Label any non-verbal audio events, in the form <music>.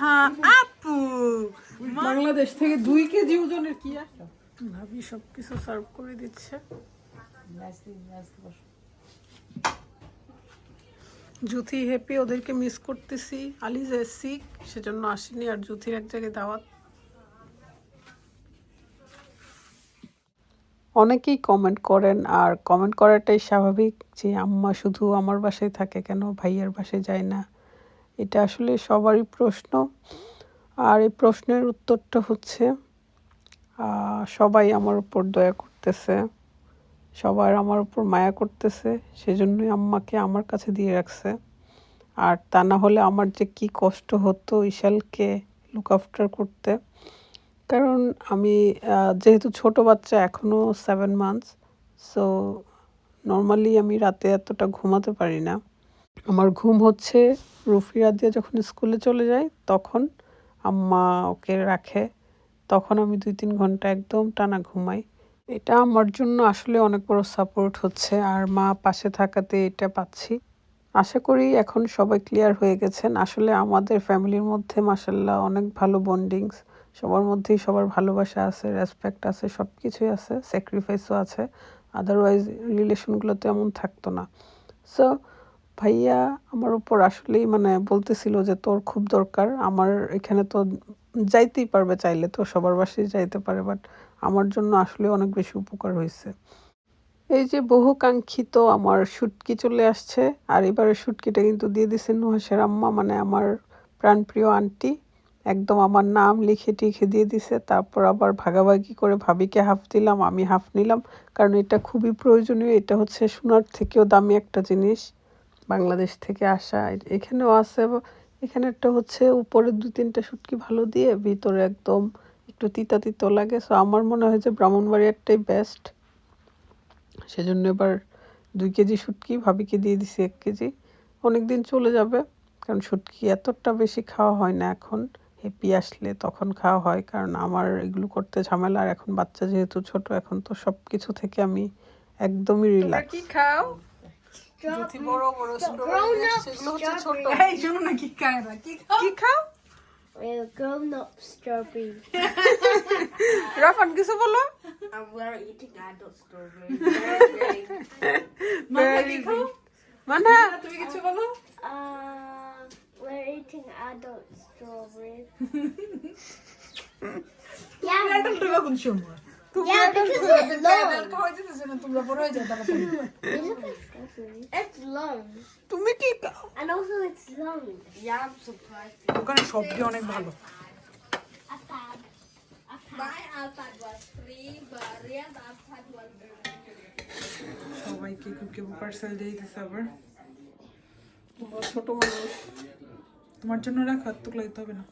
হ্যাঁ আপু! বাংলাদেশ থেকে দুই কেজি ওজনের কি আসলো ভাবি সবকিছু সার্ভ করে দিচ্ছে। জুথি হ্যাপি ওদেরকে মিস করতেছি। আলিজ সিক সেজন্য আসেনি আর জুথির এক জায়গায় দাওয়াত। অনেকেই কমেন্ট করেন, আর কমেন্ট করাটাই স্বাভাবিক যে আম্মা শুধু আমার বাসায় থাকে কেন, ভাইয়ার বাসায় যায় না। এটা আসলে সবারই প্রশ্ন। আর এই প্রশ্নের উত্তরটা হচ্ছে সবাই আমার উপর দয়া করতেছে। সবার আমার উপর মায়া করতেছে, সেজন্যই আম্মাকে আমার কাছে দিয়ে রাখছে। আর তা না হলে আমার যে কি কষ্ট হতো ইশালকে লুক আফটার করতে। কারণ আমি যেহেতু ছোট বাচ্চা এখনও সেভেন মান্থস সো নর্মালি আমি রাতে এতটা ঘুমাতে পারি না। আমার ঘুম হচ্ছে রুফিরা দিয়ে যখন স্কুলে চলে যায়, তখন আম্মা ওকে রাখে, তখন আমি দুই তিন ঘণ্টা একদম টানা ঘুমাই। এটা আমার জন্য আসলে অনেক বড় সাপোর্ট হচ্ছে, আর মা পাশে থাকাতে এটা পাচ্ছি। আশা করি এখন সবাই ক্লিয়ার হয়ে গেছেন। আসলে আমাদের ফ্যামিলির মধ্যে মাসাল্লাহ অনেক ভালো বন্ডিংস সবার মধ্যেই সবার ভালোবাসা আছে রেসপেক্ট আছে সব কিছুই আছে। স্যাক্রিফাইসও আছে আদারওয়াইজ রিলেশনগুলো এমন থাকতো না। সো ভাইয়া আমার উপর আসলেই মানে বলতেছিল যে, তোর খুব দরকার। আমার এখানে তো যাইতেই পারবে চাইলে, তো সবার বাসায় যাইতে পারে। বাট আমার জন্য আসলে অনেক বেশি উপকার হয়েছে। এই যে বহু কাঙ্ক্ষিত আমার শুটকি চলে আসছে। আর এবারে শুটকিটা কিন্তু দিয়ে দিছে নুহাসের আম্মা মানে আমার প্রাণপ্রিয় আন্টি একদম আমার নাম লিখে টিখে দিয়ে দিছে, তারপর আবার ভাগাভাগি করে ভাবিকে হাফ দিলাম, আমি হাফ নিলাম। কারণ এটা খুবই প্রয়োজনীয়, এটা হচ্ছে সোনার থেকেও দামি একটা জিনিস, বাংলাদেশ থেকে আসা। এখানেও আছে, এখানে একটা হচ্ছে উপরে দু তিনটা শুটকি ভালো দিয়ে ভিতরে একদম একটু তিতা তিতো লাগে। সো আমার মনে হয় যে ব্রাহ্মণবাড়িয়ারটাই বেস্ট সেজন্য এবার দুই কেজি শুটকি ভাবিকে দিয়ে দিছি এক কেজি। অনেক দিন চলে যাবে, কারণ শুটকি এতটা বেশি খাওয়া হয় না এখন। হেপি আসলে তখন খাওয়া হয়। কারণ আমার এগুলো করতে ঝামেলা। আর এখন বাচ্চা যেহেতু ছোট এখন তো সব কিছু থেকে আমি একদমই রিল্যাক্স কি খাও? বড় বড় সেগুলো হচ্ছে ছোট। এই শোনো না কি খায় কি খাও? কি খাও? grown up strawberry. <laughs> রাফান কিছু বলো? And we're eating adult strawberries. <laughs> Very good. মানা তুমি কিছু বলো? Uh, we're eating adult strawberries. yeah, yeah, because it's long. খাওয়াইতেছে যেন তোমরা বড় হয়ে যাও তাড়াতাড়ি They look like strawberries. It's long, তুমি কি and also it's long. yeah, I'm surprised. ওখানে সবজি অনেক ভালো My iPad was free, but Ria's iPad was সবাইকে কুকে পার্সেল দিয়ে দিছে আবার ছোট মানুষ তোমার জন্য রাখা তো লাগতে হবে না।